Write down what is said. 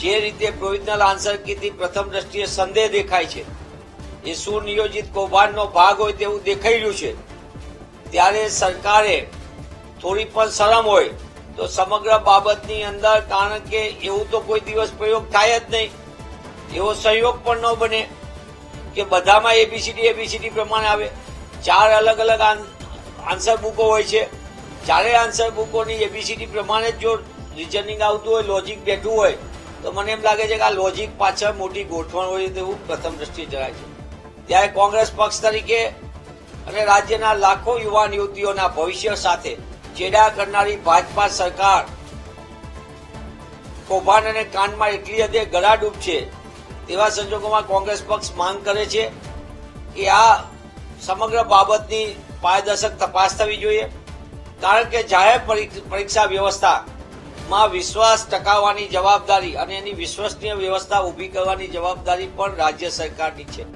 જે રીતે provisional answer કીથી પ્રથમ દ્રષ્ટિએ સંદેહ દેખાય છે, એ સુનિયોજિત કૌભાંડનો ભાગ હોય તેવું દેખાઈ રહ્યું છે. ત્યારે સરકારે થોડી પણ શરમ હોય તો સમગ્ર બાબતની અંદર કારણ કે એવું તો કોઈ દિવસ પ્રયોગ થાય જ નહીં, એવો સહયોગ પણ ન બને કે બધામાં એબીસીડી એબીસીડી પ્રમાણે આવે. ચાર અલગ અલગ આન- આન્સર બુકો હોય છે. ચારેય આન્સર બુકોની એબીસીડી પ્રમાણે જો રિઝનિંગ આવતું હોય, લોજિક બેઠું હોય તો મને એમ લાગે છે કે આ લોજિક પાછળ મોટી ગોઠવણ હોય તેવું પ્રથમ દ્રષ્ટિ જણાય છે. ત્યારે કોંગ્રેસ પક્ષ તરીકે અને રાજ્યના લાખો યુવાન યુવતીઓના ભવિષ્ય સાથે ચેડા કરનારી ભાજપા સરકાર કૌભાંડ અને કાનમાં એટલી હદે ગળાડૂબ છે તેવા સંજોગોમાં કોંગ્રેસ પક્ષ માંગ કરે છે કે આ સમગ્ર બાબતની પારદર્શક તપાસ થવી જોઈએ. કારણ કે જાહેર પરીક્ષ- પરીક્ષા વ્યવસ્થામાં વિશ્વાસ ટકાવવાની જવાબદારી અને એની વિશ્વસનીય વ્યવસ્થા ઊભી કરવાની જવાબદારી પણ રાજ્ય સરકારની છે.